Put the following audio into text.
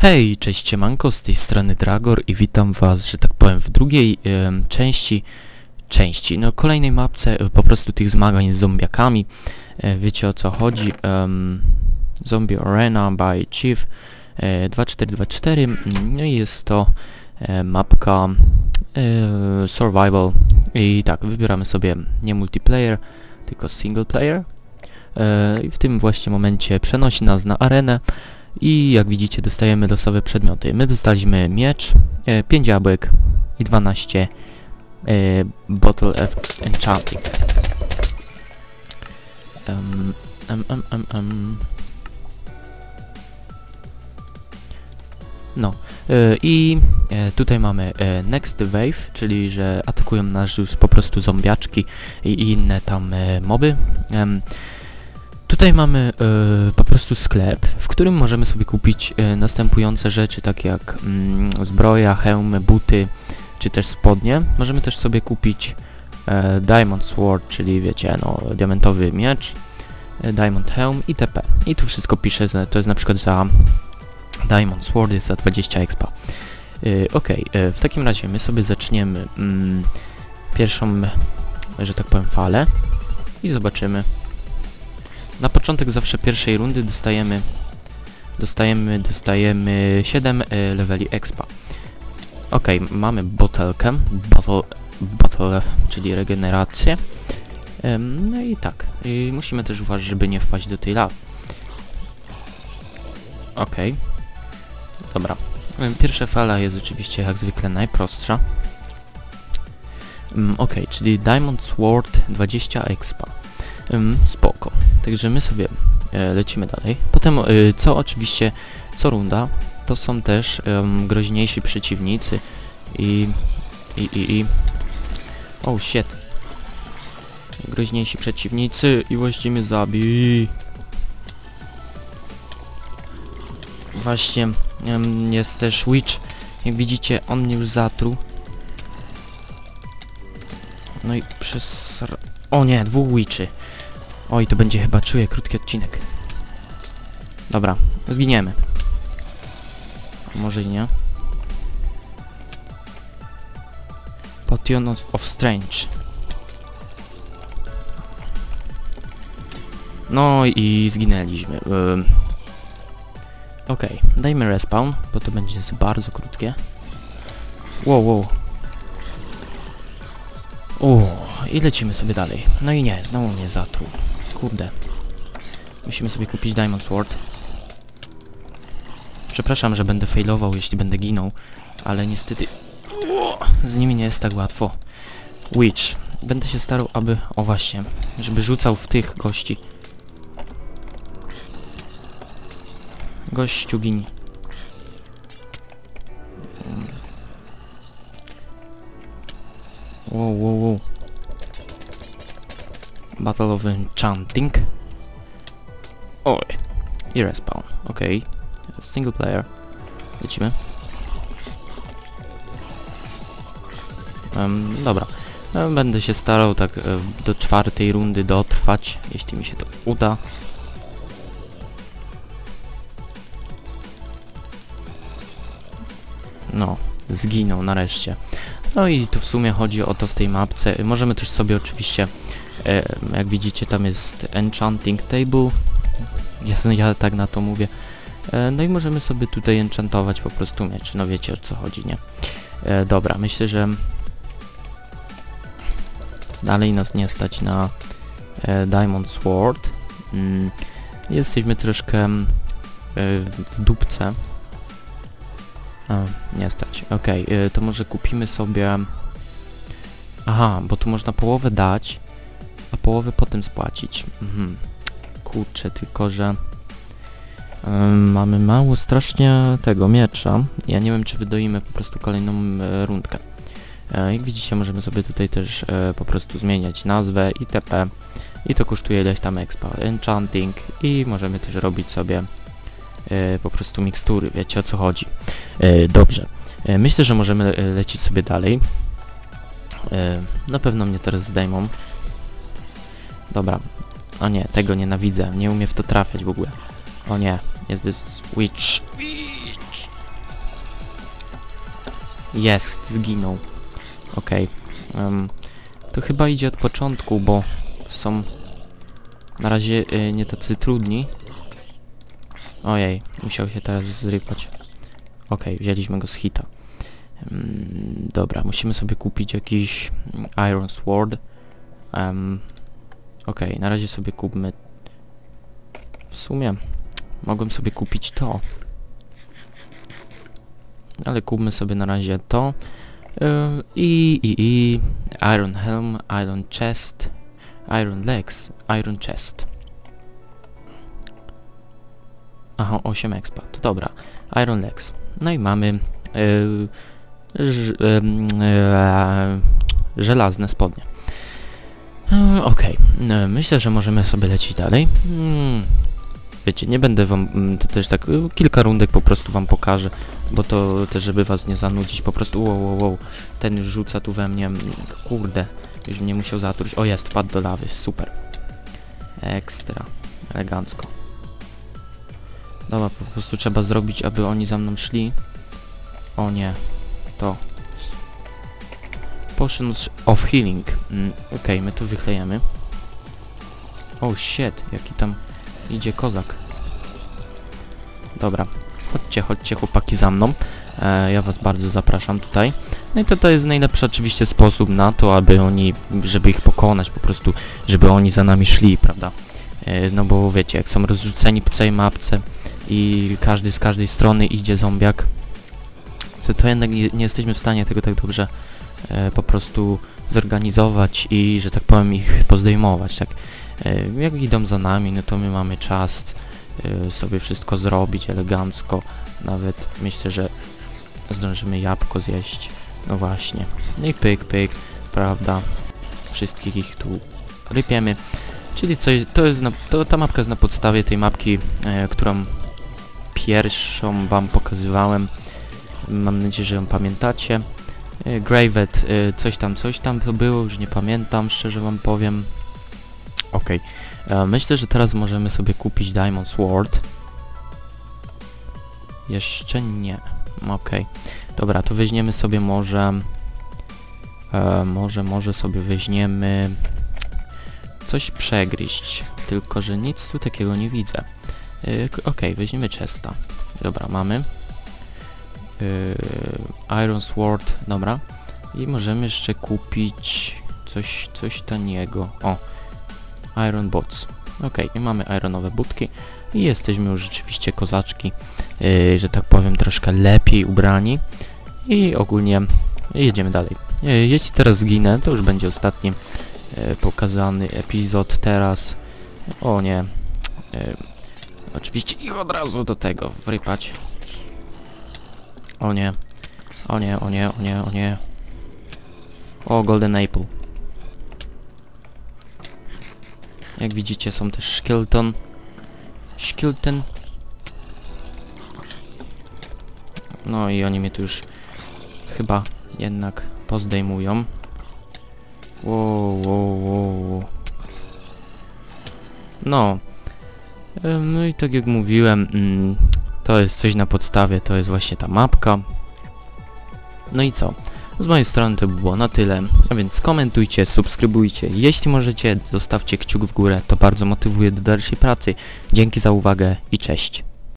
Hej, cześć Manko, z tej strony Dragor i witam was, że tak powiem, w drugiej części, części, no kolejnej mapce e, po prostu tych zmagań z zombiakami. E, wiecie o co chodzi, Zombie Arena by Chief e, 2424, mm, no i jest to e, mapka e, survival i tak, wybieramy sobie nie multiplayer, tylko single player. E, I w tym właśnie momencie przenosi nas na arenę i jak widzicie dostajemy losowe przedmioty. My dostaliśmy miecz, e, 5 jabłek i 12 e, Bottle of Enchanting. Um, um, um, um. No e, i e, tutaj mamy e, Next Wave, czyli że atakują nas już po prostu zombiaczki i, inne tam e, moby. Tutaj mamy e, po prostu sklep, w którym możemy sobie kupić e, następujące rzeczy, takie jak mm, zbroja, hełmy, buty, czy też spodnie. Możemy też sobie kupić e, Diamond Sword, czyli wiecie, no, diamentowy miecz, Diamond Helm itp. I tu wszystko pisze, to jest na przykład za Diamond Sword jest za 20 expa. E, w takim razie my sobie zaczniemy mm, pierwszą, że tak powiem, falę i zobaczymy na początek zawsze pierwszej rundy dostajemy dostajemy, dostajemy 7 y, leveli expa. Ok, mamy botelkę, bottle, czyli regenerację. Ym, no i tak, i musimy też uważać, żeby nie wpaść do tej lawy. Ok, dobra. Pierwsza fala jest oczywiście jak zwykle najprostsza. Ym, ok, czyli Diamond Sword 20 expa. Ym, spoko. Także my sobie e, lecimy dalej. Potem, e, co oczywiście, co runda, to są też groźniejsi przeciwnicy i... i... i... i... Oh shit. Groźniejsi przeciwnicy i właściwie mnie zabij. Właśnie, jest też Witch. Jak widzicie, on mnie już zatruł. No i przez... O nie, dwóch Witchy. Oj, to będzie chyba, czuję, krótki odcinek. Dobra, zginiemy. Może i nie. Potion of, Strange. No i zginęliśmy. Ym. Okej, dajmy respawn, bo to będzie bardzo krótkie. Wow, wow. O, i lecimy sobie dalej. No i nie, znowu mnie zatruł. Kurde. Musimy sobie kupić Diamond Sword. Przepraszam, że będę failował, jeśli będę ginął, ale niestety z nimi nie jest tak łatwo. Witch. Będę się starał, aby... O właśnie, żeby rzucał w tych gości. Gościu gini. Wow, wow, wow. Battle of Enchanting. Oj. I respawn. Okej. Single player. Lecimy. Em, dobra. E, Będę się starał tak e, do czwartej rundy dotrwać, jeśli mi się to uda. No, zginął nareszcie. No i tu w sumie chodzi o to w tej mapce. Możemy też sobie oczywiście jak widzicie tam jest enchanting table. Ja, ja tak na to mówię. E, no i możemy sobie tutaj enchantować po prostu miecz, no wiecie o co chodzi, nie? E, dobra, myślę, że dalej nas nie stać na e, Diamond Sword. Mm, jesteśmy troszkę e, w dupce. A, nie stać, okej, e, to może kupimy sobie aha, bo tu można połowę dać a połowę potem spłacić. Mhm. Kurczę, tylko że mamy mało strasznie tego miecza. Ja nie wiem, czy wydoimy po prostu kolejną e, rundkę. E, jak widzicie, możemy sobie tutaj też e, po prostu zmieniać nazwę itp. I to kosztuje ileś tam expa. Enchanting i możemy też robić sobie e, po prostu mikstury, wiecie o co chodzi. E, dobrze. E, myślę, że możemy e, lecieć sobie dalej. E, na pewno mnie teraz zdejmą. Dobra. O nie, tego nienawidzę. Nie umiem w to trafiać w ogóle. O nie, jest this witch. Jest, zginął. Okej. em, to chyba idzie od początku, bo są na razie y, nie tacy trudni. Ojej, musiał się teraz zrypać. Okej, wzięliśmy go z hita. Mm, dobra, musimy sobie kupić jakiś Iron Sword. Um, Okej, na razie sobie kupmy... W sumie mogłem sobie kupić to. Ale kupmy sobie na razie to. Ym, I, i, i... Iron Helm, Iron Chest, Iron Legs, Iron Chest. Aha, 8 expa, to dobra. Iron Legs. No i mamy... Yy, ż, ym, yy, żelazne spodnie. Yy, Okej, Yy, myślę, że możemy sobie lecieć dalej. Mm, Wiecie, nie będę wam, mm, to też tak, y, kilka rundek po prostu wam pokażę, bo to też, żeby was nie zanudzić, po prostu wow, wow, wow, ten już rzuca tu we mnie, mm, kurde, już mnie musiał zatruć, o jest, wpadł do lawy, super. Ekstra, elegancko. Dobra, po prostu trzeba zrobić, aby oni za mną szli. O nie, to. Potions of Healing. Mm, Okej, my tu wychlejemy. Oh shit, jaki tam idzie kozak. Dobra, chodźcie, chodźcie chłopaki za mną. E, ja was bardzo zapraszam tutaj. No i to, to jest najlepszy oczywiście sposób na to, aby oni, żeby ich pokonać po prostu, żeby oni za nami szli, prawda? E, no bo wiecie, jak są rozrzuceni po całej mapce i każdy z każdej strony idzie zombiak, to, to jednak nie, nie jesteśmy w stanie tego tak dobrze po prostu zorganizować i, że tak powiem, ich pozdejmować, tak? E, jak idą za nami, no to my mamy czas e, sobie wszystko zrobić elegancko. Nawet myślę, że zdążymy jabłko zjeść. No właśnie. No i pyk, pyk, prawda? Wszystkich ich tu rypiemy. Czyli co, to jest na, to, ta mapka jest na podstawie tej mapki, e, którą pierwszą wam pokazywałem. Mam nadzieję, że ją pamiętacie. E, Gravet, e, coś tam, coś tam to było, już nie pamiętam, szczerze wam powiem. Okej. E, Myślę, że teraz możemy sobie kupić Diamond Sword. Jeszcze nie. Okej. Dobra, to weźmiemy sobie może... E, może, może sobie weźmiemy... Coś przegryźć. Tylko, że nic tu takiego nie widzę. E, Okej, weźmiemy chesta. Dobra, mamy. E, Iron Sword, dobra. I możemy jeszcze kupić coś, coś taniego. O, Iron Boots. Ok, i mamy ironowe budki i jesteśmy już rzeczywiście kozaczki, yy, że tak powiem, troszkę lepiej ubrani i ogólnie jedziemy dalej. Yy, jeśli teraz zginę, to już będzie ostatni yy, pokazany epizod teraz. O nie. Yy, oczywiście ich od razu do tego wrypać. O nie. O nie, o nie, o nie, o nie. O, Golden Apple. Jak widzicie są też Skeleton. Skeleton. No i oni mnie tu już chyba jednak pozdejmują. Wow, wow, wow. No. Em, No i tak jak mówiłem, mm, to jest coś na podstawie, to jest właśnie ta mapka. No i co? Z mojej strony to by było na tyle, a więc komentujcie, subskrybujcie, jeśli możecie zostawcie kciuk w górę, to bardzo motywuje do dalszej pracy. Dzięki za uwagę i cześć.